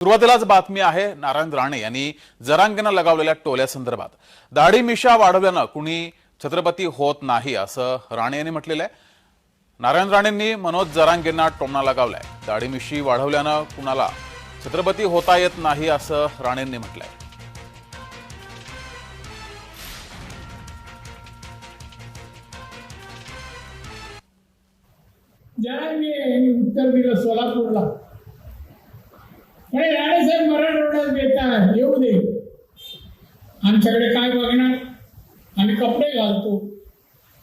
सुरुवातीलाच बातमी आहे नारायण राणे यांनी जरांगेनं लगावलेल्या टोल्यासंदर्भात दाढी मिशा वाढवल्यानं कुणी छत्रपती होत नाही असं राणे यांनी म्हटलेलं आहे. नारायण राणेंनी मनोज जरांगेंना टोमणा लगावलाय. दाढी मिशी वाढवल्यानं कुणाला छत्रपती होता येत नाही असं राणेंनी म्हटलंय. जरांगे उत्तर दिलं सोलापूरला म्हणे राणेसाहेब मराठवाड्यात येतात येऊ दे. आमच्याकडे काय बघणार? आम्ही कपडे घालतो.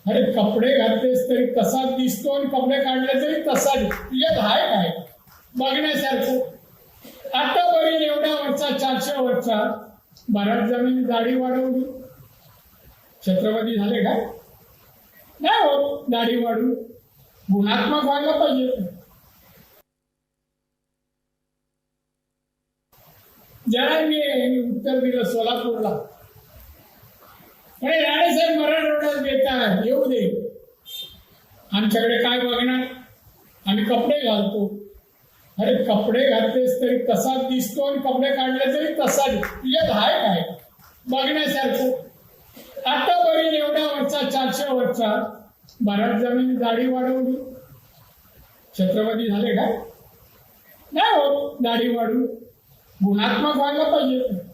अरे कपडे घालतेस तरी तसाच दिसतो आणि कपडे काढले तरी तसाच तुझ्यात हाय काय? बघण्यासारखं. आता बरी एवढ्या वरचा चारशे वरचा बऱ्याच जमीन दाढी वाढवली. छत्रपती झाले काय नाही हो दाढी वाढू गुणात्मक व्हायला पाहिजे. जरांगे यांनी उत्तर दिलं सोलापूरला. म्हणे राणेसाहेब मराठवाड्यात बेटा येऊ दे. आमच्याकडे काय बघणार? आम्ही कपडे घालतो. अरे कपडे घातलेस तरी तसाच दिसतो आणि कपडे काढले तरी तसाच तुझ्यात हाय काय? बघण्यासारखं. आता बरी एवढ्या वर्षा चारशे वर्षा बऱ्याच जमीन दाढी वाढवली. छत्रपती झाले काय? नाही हो दाढी वाढून गुणात्मक व्हायला पाहिजे